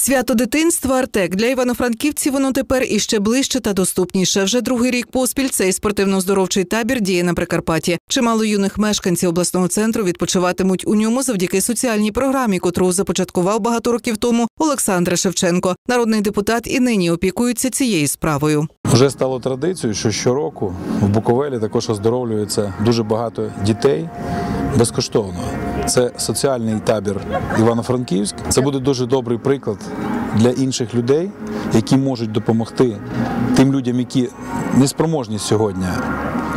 Свято дитинства Артек для івано-франківців воно тепер іще ближче та доступніше. Вже другий рік поспіль цей спортивно-здоровчий табір діє на Прикарпатті. Чимало юних мешканців обласного центру відпочиватимуть у ньому завдяки соціальній програмі, котру започаткував багато років тому Олександр Шевченко. Народний депутат і нині опікується цією справою. Вже стало традицією, що щороку в Буковелі також оздоровлюється дуже багато дітей безкоштовно. Це соціальний табір Івано-Франківськ. Це буде дуже добрий приклад для інших людей, які можуть допомогти тим людям, які не спроможні сьогодні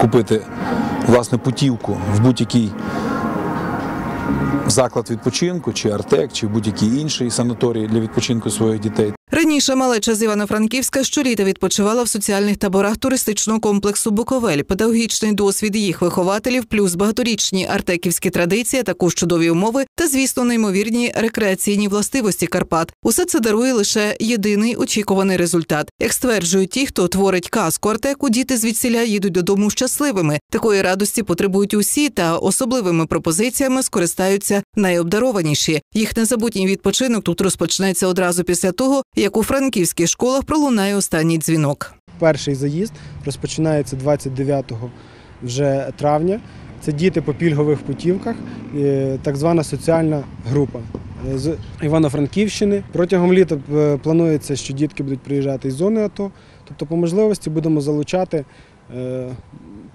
купити власне путівку в будь-який заклад відпочинку, чи Артек, чи будь-який інший санаторій для відпочинку своїх дітей. Раніше малеча з Івано-Франківська щоліта відпочивала в соціальних таборах туристичного комплексу Буковель. Педагогічний досвід їх вихователів, плюс багаторічні артеківські традиції, також чудові умови та, звісно, неймовірні рекреаційні властивості Карпат. Усе це дарує лише єдиний очікуваний результат. Як стверджують ті, хто творить казку Артеку, діти звідсіля їдуть додому щасливими. Такої радості потребують усі, та особливими пропозиціями скористаються найобдарованіші. Їх незабутній відпочинок тут розпочнеться одразу після того, як у франківських школах пролунає останній дзвінок. Перший заїзд розпочинається 29 вже травня. Це діти по пільгових путівках, е, так звана соціальна група е, з Івано-Франківщини. Протягом літа е, планується, що дітки будуть приїжджати із зони АТО. Тобто, по можливості будемо залучати,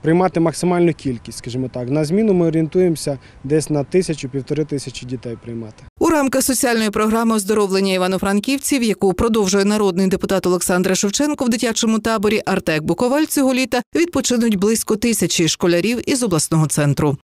приймати максимальну кількість, скажімо так. На зміну ми орієнтуємося десь на тисячу-півтори тисячі дітей приймати. У рамках соціальної програми оздоровлення івано-франківців, яку продовжує народний депутат Олександр Шевченко в дитячому таборі Артек Буковаль цього літа відпочинуть близько тисячі школярів із обласного центру.